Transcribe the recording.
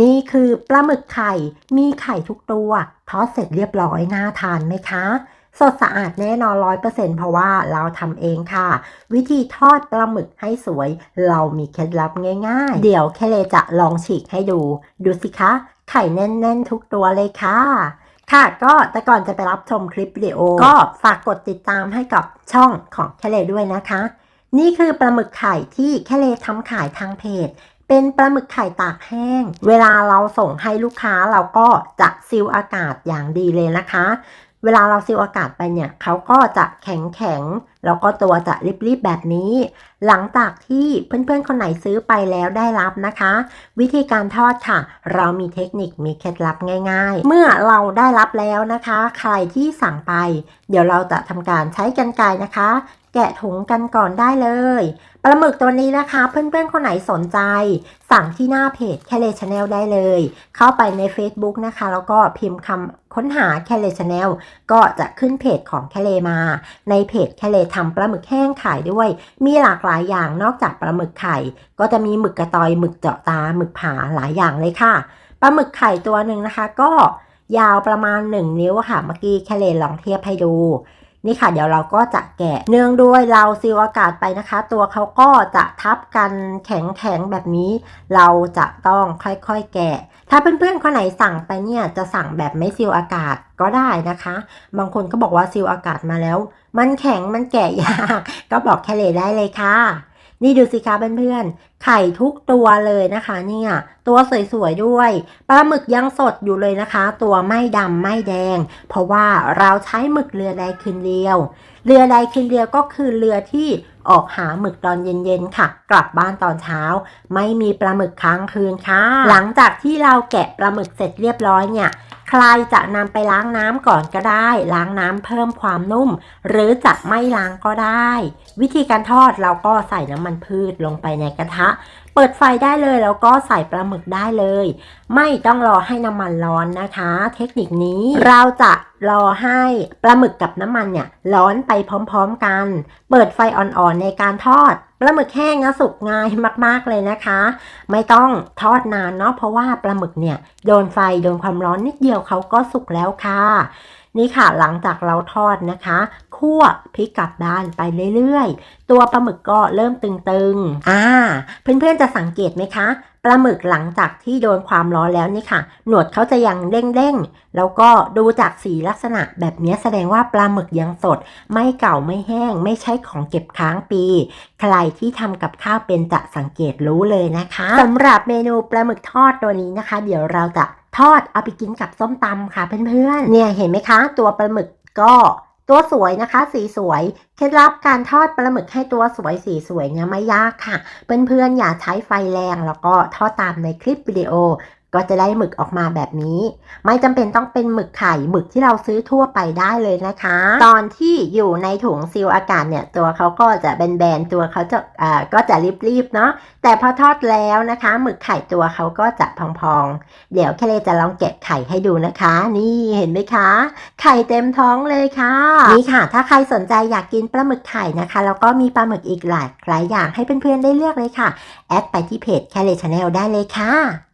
นี่คือปลาหมึกไข่ มีไข่ทุกตัว ทอดเสร็จเรียบร้อยน่าทานไหมคะ สดสะอาดแน่นอนร้อยเปอร์เซ็นต์เพราะว่าเราทำเองค่ะ วิธีทอดปลาหมึกให้สวย เรามีเคล็ดลับง่าย ๆ เดี๋ยวแค่เลจะลองฉีกให้ดู ดูสิคะ ไข่แน่นๆทุกตัวเลยค่ะค่ะก็แต่ก่อนจะไปรับชมคลิปวิดีโอ ก็ฝากกดติดตามให้กับช่องของแคเลด้วยนะคะ นี่คือปลาหมึกไข่ที่แคเลทำขายทางเพจ เป็นปลาหมึกไข่ตากแห้ง เวลาเราส่งให้ลูกค้าเราก็จะซีลอากาศอย่างดีเลยนะคะ เวลาเราซีลอากาศไปเนี่ยเขาก็จะแข็งแข็งๆแล้วก็ตัวจะรีบๆแบบนี้ หลังจากที่เพื่อนๆคนไหนซื้อไปแล้วได้รับนะคะ วิธีการทอดค่ะ เรามีเทคนิคมีเคล็ดลับง่าย ๆ เมื่อเราได้รับแล้วนะคะ ใครที่สั่งไป เดี๋ยวเราจะทำการใช้กันไกนะคะ แกะถุงกันก่อนได้เลย ปลาหมึกตัวนี้นะคะ เพื่อนๆ คนไหนสนใจ สั่งที่หน้าเพจแคเลชแนลได้เลย เข้าไปใน Facebook นะคะ แล้วก็พิมพ์คำค้นหาแคเลชแนลก็จะขึ้นเพจของแคเลมา ในเพจแคเลทำปลาหมึกแห้งขายด้วย มีหลากหลายอย่างนอกจากปลาหมึกไข่ ก็จะมีหมึกกระตอยหมึกเจาะตาหมึกผาหลายอย่างเลยค่ะปลาหมึกไข่ตัวหนึ่งนะคะ ก็ยาวประมาณ 1 นิ้วค่ะ เมื่อกี้แคเลลองเทียบให้ดู นี่ค่ะ เดี๋ยวเราก็จะแกะเนื่องด้วยเราซีลอากาศไปนะคะ ตัวเขาก็จะทับกันแข็งแข็งแบบนี้ เราจะต้องค่อยๆ แกะ ถ้าเพื่อนๆคนไหนสั่งไปเนี่ยจะสั่งแบบไม่ซีลอากาศก็ได้นะคะ บางคนก็บอกว่าซีลอากาศมาแล้ว มันแข็งมันแกะยาก ก็บอกแค่เลยได้เลยค่ะ นี่ดูสิคะเพื่อนๆ ไข่ทุกตัวเลยนะคะเนี่ย ตัวสวยๆด้วยปลาหมึกยังสดอยู่เลยนะคะ ตัวไม่ดำไม่แดง เพราะว่าเราใช้หมึกเรือใดคืนเดียว เรือใดคืนเดียวก็คือเรือที่ออกหาหมึกตอนเย็นๆค่ะ กลับบ้านตอนเช้า ไม่มีปลาหมึกค้างคืนค่ะ หลังจากที่เราแกะปลาหมึกเสร็จเรียบร้อยเนี่ย ใครจะนำไปล้างน้ำก่อนก็ได้ ล้างน้ำเพิ่มความนุ่ม หรือจะไม่ล้างก็ได้ วิธีการทอดเราก็ใส่น้ำมันพืชลงไปในกระทะ เปิดไฟได้เลยแล้วก็ใส่ปลาหมึกได้เลย ไม่ต้องรอให้น้ำมันร้อนนะคะ เทคนิคนี้เราจะรอให้ปลาหมึกกับน้ำมันเนี่ยร้อนไปพร้อมๆกัน เปิดไฟอ่อนๆในการทอดปลาหมึกแห้งนะสุกง่ายมากๆเลยนะคะ ไม่ต้องทอดนานเนาะเพราะว่าปลาหมึกเนี่ยโดนไฟโดนความร้อนนิดเดียวเขาก็สุกแล้วค่ะ นี่ค่ะหลังจากเราทอดนะคะ คั่วพลิกกลับด้านไปเรื่อยๆ ตัวปลาหมึกก็เริ่มตึงๆ อ่า เพื่อนๆจะสังเกตไหมคะปลาหมึกหลังจากที่โดนความร้อนแล้วนี่ค่ะ หนวดเขาจะยังเด้งๆ แล้วก็ดูจากสีลักษณะแบบนี้แสดงว่าปลาหมึกยังสด ไม่เก่าไม่แห้ง ไม่ใช่ของเก็บค้างปี ใครที่ทำกับข้าวเป็นจะสังเกตรู้เลยนะคะสำหรับเมนูปลาหมึกทอดตัวนี้นะคะ เดี๋ยวเราจะทอดเอาไปกินกับส้มตำค่ะเพื่อนๆ เนี่ยเห็นไหมคะ ตัวปลาหมึกก็ ตัวสวยนะคะ สีสวย เคล็ดลับการทอดปลาหมึกให้ตัวสวยสีสวยเนี่ยไม่ยากค่ะ เพื่อนๆอย่าใช้ไฟแรงแล้วก็ทอดตามในคลิปวิดีโอ ก็จะได้หมึกออกมาแบบนี้ ไม่จำเป็นต้องเป็นหมึกไข่หมึกที่เราซื้อทั่วไปได้เลยนะคะ ตอนที่อยู่ในถุงซีลอากาศเนี่ย ตัวเขาก็จะแบนๆตัวเขาจะอ่าก็จะรีบๆเนาะแต่พอทอดแล้วนะคะ หมึกไข่ตัวเขาก็จะพองๆ เดี๋ยวแค่เลจะลองแกะไข่ให้ดูนะคะ นี่เห็นไหมคะ ไข่เต็มท้องเลยค่ะนี่ค่ะ ถ้าใครสนใจอยากกินปลาหมึกไข่นะคะแล้วก็มีปลาหมึกอีกหลายหลายอย่างให้เพื่อนๆได้เลือกเลยค่ะแอดไปที่เพจแคเลชาแนลได้เลยค่ะ